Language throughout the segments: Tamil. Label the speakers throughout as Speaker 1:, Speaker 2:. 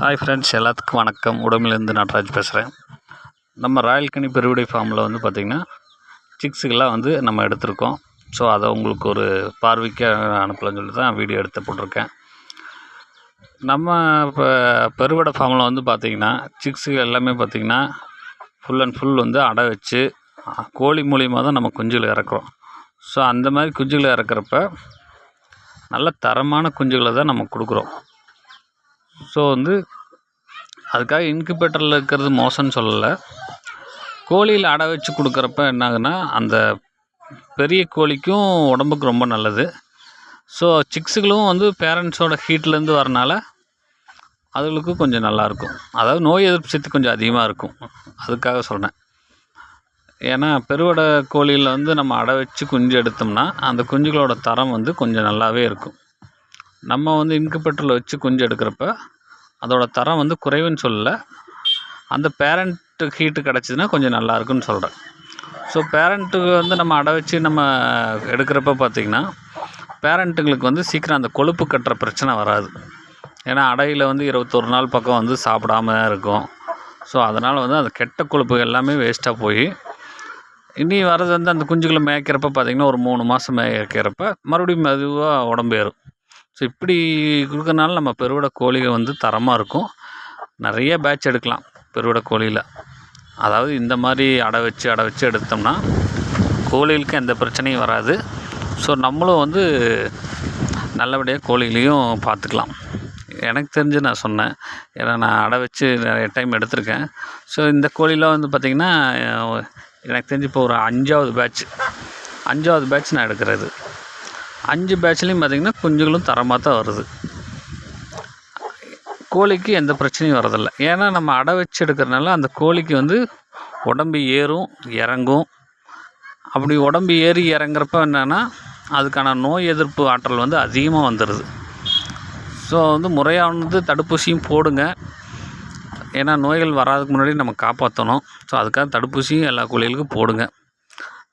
Speaker 1: ஹாய் ஃப்ரெண்ட்ஸ் எல்லாத்துக்கும் வணக்கம். உடம்புலேருந்து நடராஜ் பேசுகிறேன் நம்ம ராயல் கனி பெருவிடை ஃபார்மில் வந்து பார்த்திங்கன்னா சிக்ஸுக்கெல்லாம் வந்து நம்ம எடுத்திருக்கோம். ஸோ அதை உங்களுக்கு ஒரு பார்வைக்கு அனுப்பலாம்னு சொல்லி தான் வீடியோ எடுத்து போட்டிருக்கேன். நம்ம இப்போ பெருவிடை ஃபார்மில் வந்து பார்த்திங்கன்னா சிக்ஸுகள் எல்லாமே பார்த்திங்கன்னா ஃபுல் அண்ட் ஃபுல் வந்து அடை வச்சு கோழி மூலியமாக தான் நம்ம குஞ்சுகளை இறக்குறோம். ஸோ அந்த மாதிரி குஞ்சுகளை இறக்குறப்ப நல்ல தரமான குஞ்சுகளை தான் நம்ம கொடுக்குறோம். ஸோ வந்து அதுக்காக இன்குபேட்டரில் இருக்கிறது மோசம்னு சொல்லலை. கோழியில் அடை வச்சு கொடுக்குறப்ப என்னாகுன்னா அந்த பெரிய கோழிக்கும் உடம்புக்கு ரொம்ப நல்லது. ஸோ சிக்ஸுகளும் வந்து பேரண்ட்ஸோட ஹீட்லேருந்து வரனால அதுகளுக்கும் கொஞ்சம் நல்லாயிருக்கும் அதாவது நோய் எதிர்ப்பு சக்தி கொஞ்சம் அதிகமாக இருக்கும். அதுக்காக சொன்னேன் ஏன்னா பெருவடை கோழியில் வந்து நம்ம அடை வச்சு குஞ்சு எடுத்தோம்னா அந்த குஞ்சுகளோட தரம் வந்து கொஞ்சம் நல்லாவே இருக்கும். நம்ம வந்து இன்குபேட்டரில் வச்சு குஞ்சு எடுக்கிறப்ப அதோடய தரம் வந்து குறைவுன்னு சொல்லலை. அந்த பேரண்ட்டு ஹீட்டு கிடச்சிதுன்னா கொஞ்சம் நல்லா இருக்குன்னு சொல்கிறேன் ஸோ பேரண்ட்டுக்கு வந்து நம்ம அடை வச்சு நம்ம எடுக்கிறப்ப பார்த்திங்கன்னா பேரண்ட்டுங்களுக்கு வந்து சீக்கிரம் அந்த கொழுப்பு கட்டுற பிரச்சனை வராது. ஏன்னா அடையில் வந்து இருபத்தொரு நாள் பக்கம் வந்து சாப்பிடாம இருக்கும். ஸோ அதனால் வந்து அந்த கெட்ட கொழுப்பு எல்லாமே வேஸ்ட்டாக போய் இனி வர்றது வந்து அந்த குஞ்சுகளை மேய்க்கிறப்ப பார்த்திங்கன்னா ஒரு மூணு மாதம் மேய்க்கிறப்ப மறுபடியும் மெதுவாக உடம்பு ஏறும். ஸோ இப்படி கொடுக்கறனால நம்ம பெருவிட கோழிகள் வந்து தரமாக இருக்கும். நிறைய பேட்ச் எடுக்கலாம் பெருவிட கோழியில். அதாவது இந்த மாதிரி அடை வச்சு அடை வச்சு எடுத்தோம்னா கோழிகளுக்கு எந்த பிரச்சனையும் வராது. ஸோ நம்மளும் வந்து நல்லபடியாக கோழிகளையும் பார்த்துக்கலாம். எனக்கு தெரிஞ்சு நான் சொன்னேன். ஏன்னா நான் அடை வச்சு நிறைய டைம் எடுத்திருக்கேன். ஸோ இந்த கோழிலாம் வந்து பார்த்திங்கன்னா எனக்கு தெரிஞ்சு இப்போ ஒரு அஞ்சாவது பேட்ச் அஞ்சாவது பேட்ச் நான் எடுக்கிறது. அஞ்சு பேட்ச்லேயும் பார்த்திங்கன்னா குஞ்சுகளும் தரமாக தான் வருது. கோழிக்கு எந்த பிரச்சனையும் வரதில்லை ஏன்னா நம்ம அடை வச்சு எடுக்கிறனால அந்த கோழிக்கு வந்து உடம்பு ஏறும் இறங்கும். அப்படி உடம்பு ஏறி இறங்குறப்ப என்னென்னா அதுக்கான நோய் எதிர்ப்பு ஆற்றல் வந்து அதிகமாக வந்துடுது ஸோ வந்து முறையானது தடுப்பூசியும் போடுங்க. ஏன்னா நோய்கள் வராதுக்கு முன்னாடி நம்ம காப்பாற்றணும் ஸோ அதுக்காக தடுப்பூசியும் எல்லா கோழிகளுக்கும் போடுங்க.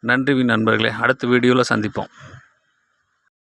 Speaker 1: நன்றி நண்பர்களே. அடுத்த வீடியோவில் சந்திப்போம்.